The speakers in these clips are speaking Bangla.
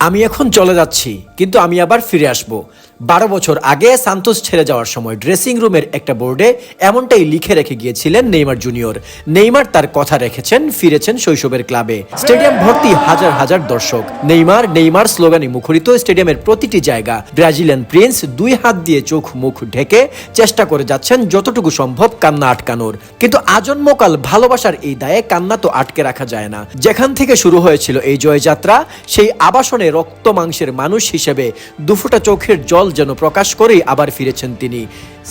আমি এখন চলে যাচ্ছি কিন্তু আমি আবার ফিরে আসব। বারো বছর আগে সান্তোস ছেড়ে যাওয়ার সময় ড্রেসিং রুমের একটা বোর্ডে এমনটাই লিখে রেখে গিয়েছিলেন নেইমার জুনিয়র নেইমার তার কথা রেখেছেন, ফিরেছেন শৈশবের ক্লাবে। স্টেডিয়াম ভর্তি হাজার হাজার দর্শক। নেইমার নেইমার স্লোগানে মুখরিত স্টেডিয়ামের প্রতিটি জায়গা। ব্রাজিলিয়ান প্রিন্স দুই হাত দিয়ে চোখ মুখ ঢেকে চেষ্টা করে যাচ্ছেন যতটুকু সম্ভব কান্না আটকানোর। কিন্তু আজন্মকাল ভালোবাসার এই দায়ে কান্না তো আটকে রাখা যায় না। যেখান থেকে শুরু হয়েছিল এই জয়যাত্রা, সেই আবাসনে রক্ত মাংসের মানুষ হিসেবে দুফোটা চোখের জল যেন প্রকাশ করেই আবার ফিরেছেন তিনি।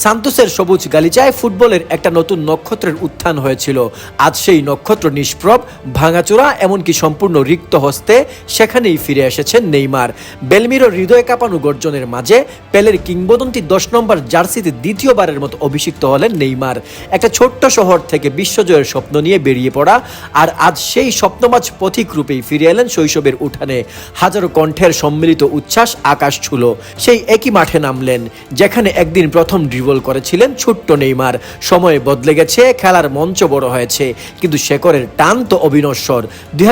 সান্তোসের সবুজ গালিচায় ফুটবলের একটা নতুন নক্ষত্রের উত্থান হয়েছিল। আজ সেই নক্ষত্র নিষ্প্রভ, ভাঙাচোরা, এমনকি সম্পূর্ণ রিক্ত হস্তে সেখানেই ফিরে এসেছেন নেইমার। বেলমিরো হৃদয় কাঁপানো গর্জনের মাঝে পেলের কিংবদন্তি দশ নম্বর জার্সিতে দ্বিতীয়বারের মতো অভিষিক্ত হলেন নেইমার। একটা ছোট্ট শহর থেকে বিশ্বজয়ের স্বপ্ন নিয়ে বেরিয়ে পড়া, আর আজ সেই স্বপ্নমাজ পথিক রূপেই ফিরে এলেন শৈশবের উঠানে। হাজারো কণ্ঠের সম্মিলিত উচ্ছ্বাস আকাশ ছুল। সেই একই মাঠে নামলেন, যেখানে একদিন প্রথম ড্রিবল করেছিলেন ছোট্ট নেইমার। সময় বদলে গেছে, খেলার মঞ্চ বড় হয়েছে, কিন্তু শেকরের টান তো অবিনশ্বর। দুই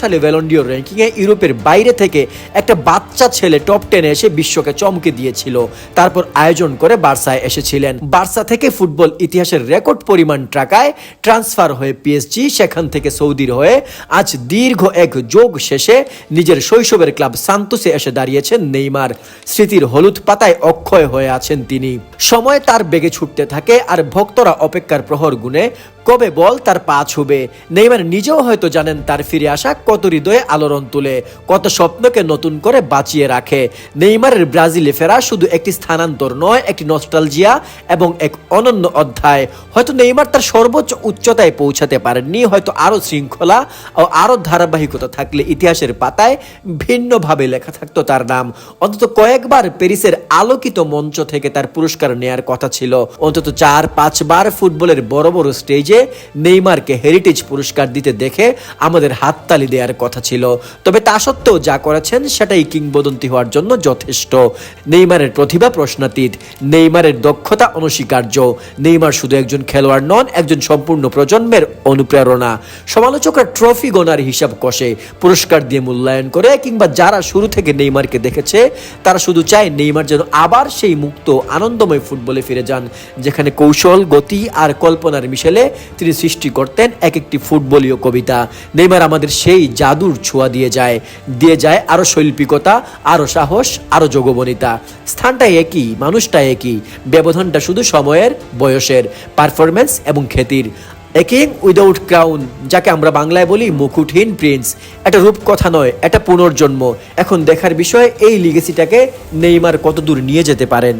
সালে ভ্যালন্ডিও র্যাঙ্কিংয়ে ইউরোপের বাইরে থেকে একটা বাচ্চা ছেলে টপ টেনে এসে বিশ্বকে চমকে দিয়েছিল। তারপর আয়োজন করে বার্সায় এসেছিলেন। বার্সা থেকে ফুটবল ইতিহাসের রেকর্ড পরিমাণ টাকায় ট্রান্সফার হয়ে পিএসজি সেখান থেকে সৌদির হয়ে আজ দীর্ঘ এক যোগ শেষে নিজের শৈশবের ক্লাব সান্তোসে এসে দাঁড়িয়েছেন নেইমার। স্মৃতির হলুদ পাতায় অক্ষয় হয়ে আছেন তিনি। সময় তার বেগে ছুটতে থাকে আর ভক্তরা অপেক্ষার প্রহর গুনে কবে বল তার পা ছুবে? নেইমার নিজেও হয়তো জানেন তার ফিরে আসা কত হৃদয়ে আলোড়ন তুলে, কত স্বপ্নকে নতুন করে বাঁচিয়ে রাখে। নেইমারের ব্রাজিলে ফেরা শুধু একটি স্থানান্তর নয়, একটি নস্টালজিয়া এবং এক অনন্য অধ্যায়। হয়তো নেইমার তার সর্বোচ্চ উচ্চতায় পৌঁছাতে পারেননি, হয়তো আরও শৃঙ্খলা ও আরও ধারাবাহিকতা থাকলে ইতিহাসের পাতায় ভিন্নভাবে লেখা থাকতো তার নাম। অন্তত কয়েকবার প্যারিসের আলোকিত মঞ্চ থেকে তার পুরস্কার নেয়ার কথা ছিল। অন্তত চার পাঁচবার ফুটবলের বড় বড় স্টেজে নেইমারকে হেরিটেজ পুরস্কার দিতে দেখে আমাদের হাততালি দেওয়ার কথা ছিল। তবে তা সত্ত্বেও যা করেছেন সেটাই কিংবদন্তি হওয়ার জন্য যথেষ্ট। নেইমারের প্রতিভা প্রশ্নাতীত, নেইমারের দক্ষতা অনস্বীকার্য। নেইমার শুধু একজন খেলোয়াড় নন, একজন সম্পূর্ণ প্রজন্মের অনুপ্রেরণা। সমালোচকরা ট্রফি গোনার হিসাব কষে, পুরস্কার দিয়ে মূল্যায়ন করে, কিংবা যারা শুরু থেকে নেইমারকে দেখেছে, তারা শুধু চায় নেইমার যেন আবার সেই মুক্ত, আনন্দময় ফুটবলে ফিরে যান, যেখানে কৌশল, গতি আর কল্পনার মিশেলে তিনি সৃষ্টি করতেন এক একটি ফুটবলীয় কবিতা। নেইমার আমাদের সেই জাদুর ছোঁয়া দিয়ে যায় দিয়ে যায় আরও শৈল্পিকতা আরও সাহস আরও যোগবনিতা। স্থানটা একই, মানুষটা একই, ব্যবধানটা শুধু সময়ের, বয়সের পারফরমেন্স এবং খ্যাতির। এ কিং উইদাউট ক্রাউন, যাকে আমরা বাংলায় বলি মুকুটহীন প্রিন্স। এটা রূপকথা নয়, এটা পুনর্জন্ম। এখন দেখার বিষয় এই লিগেসিটাকে নেইমার কতদূর নিয়ে যেতে পারেন?